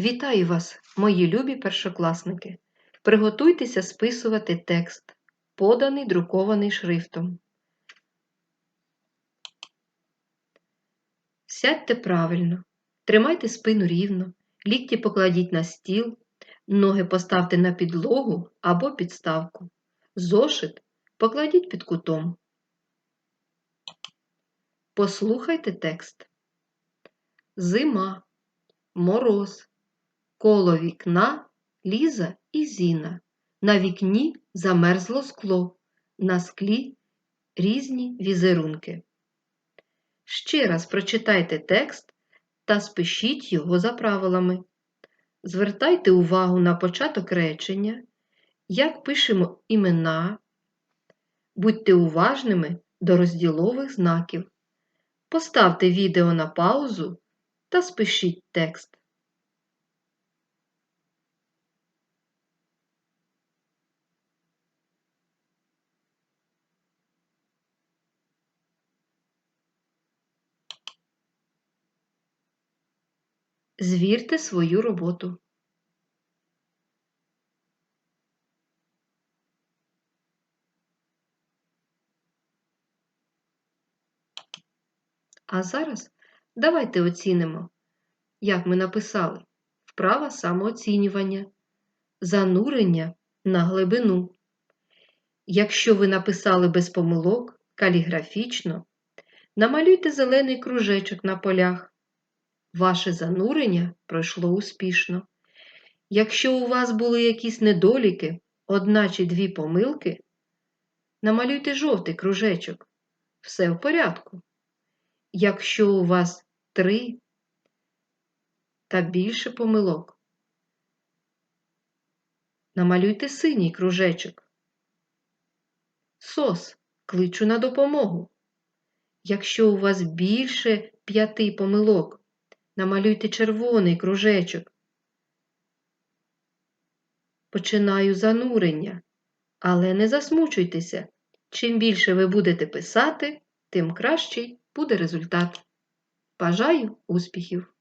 Вітаю вас, мої любі першокласники! Приготуйтеся списувати текст, поданий друкований шрифтом. Сядьте правильно, тримайте спину рівно, лікті покладіть на стіл, ноги поставте на підлогу або підставку. Зошит покладіть під кутом. Послухайте текст. Зима, мороз. Коло вікна Ліза і Зіна. На вікні замерзло скло, на склі різні візерунки. Ще раз прочитайте текст та спишіть його за правилами. Звертайте увагу на початок речення, як пишемо імена. Будьте уважними до розділових знаків. Поставте відео на паузу та спишіть текст. Звірте свою роботу. А зараз давайте оцінимо, як ми написали вправа самооцінювання, занурення на глибину. Якщо ви написали без помилок каліграфічно, намалюйте зелений кружечок на полях. Ваше занурення пройшло успішно. Якщо у вас були якісь недоліки, одна чи дві помилки, намалюйте жовтий кружечок. Все в порядку. Якщо у вас три та більше помилок, намалюйте синій кружечок. Сос, кличу на допомогу. Якщо у вас більше п'яти помилок, намалюйте червоний кружечок. Починаю занурення, але не засмучуйтеся. Чим більше ви будете писати, тим кращий буде результат. Бажаю успіхів!